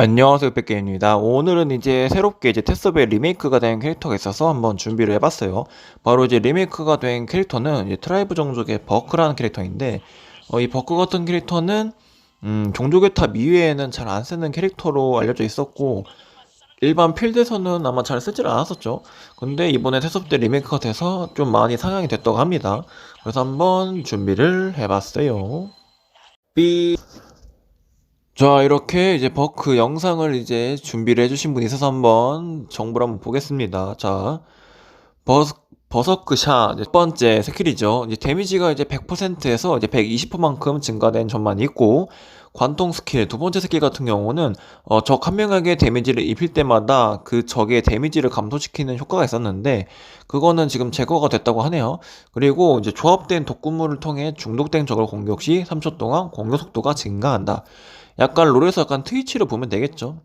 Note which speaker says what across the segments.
Speaker 1: 안녕하세요, 백게임입니다. 오늘은 이제 새롭게 이제 테스업에 리메이크가 된 캐릭터가 있어서 한번 준비를 해봤어요. 바로 이제 리메이크가 된 캐릭터는 트라이브 종족의 버크라는 캐릭터인데, 어, 이 버크 같은 캐릭터는 음, 종족의 탑 이외에는 잘 안 쓰는 캐릭터로 알려져 있었고, 일반 필드에서는 아마 잘 쓰질 않았었죠. 근데 이번에 테스업 때 리메이크가 돼서 좀 많이 상향이 됐다고 합니다. 그래서 한번 준비를 해봤어요. 삐. 자, 이렇게 이제 버크 영상을 이제 준비를 해주신 분이 있어서 한번 정보를 한번 보겠습니다. 자, 버스, 버서크 샷, 이제 첫 번째 스킬이죠. 이제 데미지가 이제 100%에서 이제 120%만큼 증가된 점만 있고, 관통 스킬, 두 번째 스킬 같은 경우는, 어, 적 한 명에게 데미지를 입힐 때마다 그 적의 데미지를 감소시키는 효과가 있었는데, 그거는 지금 제거가 됐다고 하네요. 그리고 이제 조합된 독극물을 통해 중독된 적을 공격 시 3초 동안 공격 속도가 증가한다. 약간 롤에서 약간 트위치를 보면 되겠죠.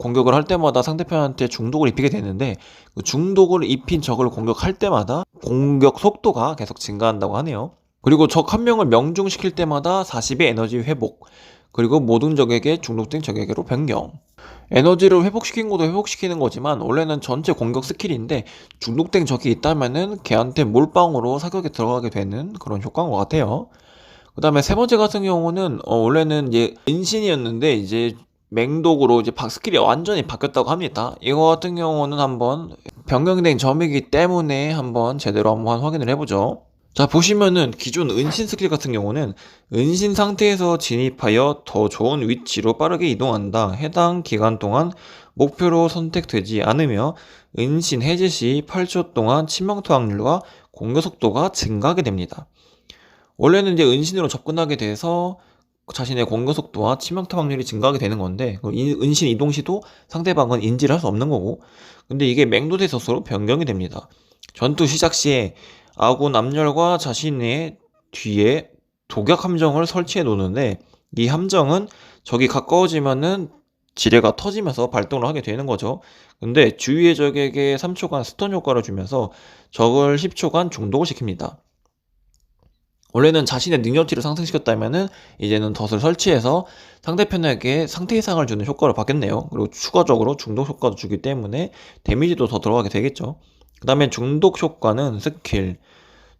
Speaker 1: 공격을 할 때마다 상대편한테 중독을 입히게 되는데 그 중독을 입힌 적을 공격할 때마다 공격 속도가 계속 증가한다고 하네요. 그리고 적 한 명을 명중시킬 때마다 40의 에너지 회복 그리고 모든 적에게 중독된 적에게로 변경 에너지를 회복시킨 것도 회복시키는 거지만 원래는 전체 공격 스킬인데 중독된 적이 있다면은 걔한테 몰빵으로 사격에 들어가게 되는 그런 효과인 것 같아요. 그 다음에 세 번째 같은 경우는 어, 원래는 이제 은신이었는데 이제 맹독으로 이제 박 스킬이 완전히 바뀌었다고 합니다. 이거 같은 경우는 한번 변경된 점이기 때문에 한번 제대로 한번 확인을 해보죠. 자 보시면은 기존 은신 스킬 같은 경우는 은신 상태에서 진입하여 더 좋은 위치로 빠르게 이동한다. 해당 기간 동안 목표로 선택되지 않으며 은신 해제 시 8초 동안 치명타 확률과 공격 속도가 증가하게 됩니다. 원래는 이제 은신으로 접근하게 돼서 자신의 공격 속도와 치명타 확률이 증가하게 되는 건데 은신 이동 시도 상대방은 인지를 할 수 없는 거고 근데 이게 맹도대 서서로 변경이 됩니다. 전투 시작 시에 아군 암열과 자신의 뒤에 독약 함정을 설치해 놓는데 이 함정은 적이 가까워지면은 지뢰가 터지면서 발동을 하게 되는 거죠. 근데 주위의 적에게 3초간 스턴 효과를 주면서 적을 10초간 중독을 시킵니다. 원래는 자신의 능력치를 상승시켰다면은 이제는 덫을 설치해서 상대편에게 상태 이상을 주는 효과를 받겠네요. 그리고 추가적으로 중독 효과도 주기 때문에 데미지도 더 들어가게 되겠죠. 그 다음에 중독 효과는 스킬.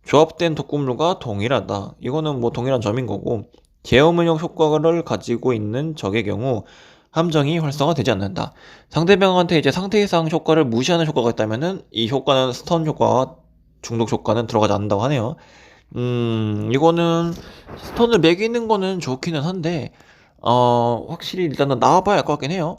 Speaker 1: 조합된 독극물과 동일하다. 이거는 뭐 동일한 점인 거고 제어문역 효과를 가지고 있는 적의 경우 함정이 활성화되지 않는다. 상대방한테 이제 상태 이상 효과를 무시하는 효과가 있다면은 이 효과는 스턴 효과와 중독 효과는 들어가지 않는다고 하네요. 음, 이거는 스턴을 매기는 거는 좋기는 한데, 어, 확실히 일단은 나와봐야 할것 같긴 해요.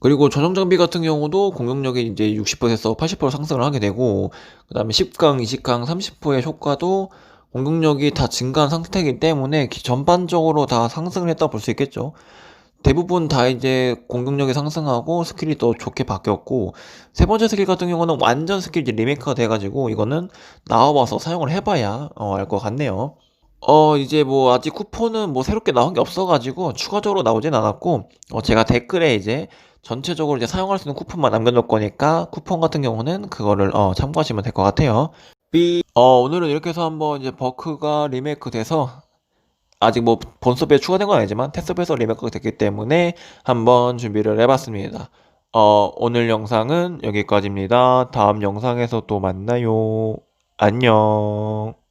Speaker 1: 그리고 전용 장비 같은 경우도 공격력이 이제 60%에서 80% 상승을 하게 되고, 그 다음에 10강, 20강, 30%의 효과도 공격력이 다 증가한 상태이기 때문에 기- 전반적으로 다 상승을 했다고 볼 수 있겠죠. 대부분 다 이제 공격력이 상승하고 스킬이 더 좋게 바뀌었고 세 번째 스킬 같은 경우는 완전 스킬 이제 리메이크가 돼가지고 이거는 나와봐서 사용을 해봐야 어, 알 것 같네요. 어 이제 뭐 아직 쿠폰은 뭐 새롭게 나온 게 없어가지고 추가적으로 나오진 않았고 어, 제가 댓글에 이제 전체적으로 이제 사용할 수 있는 쿠폰만 남겨놓을 거니까 쿠폰 같은 경우는 그거를 어, 참고하시면 될 것 같아요. 삐. 어 오늘은 이렇게 해서 한번 이제 버크가 리메이크 돼서 아직 뭐 본섭에 추가된 건 아니지만 테스트에서 리메이크가 됐기 때문에 한번 준비를 해봤습니다. 어, 오늘 영상은 여기까지입니다. 다음 영상에서 또 만나요. 안녕.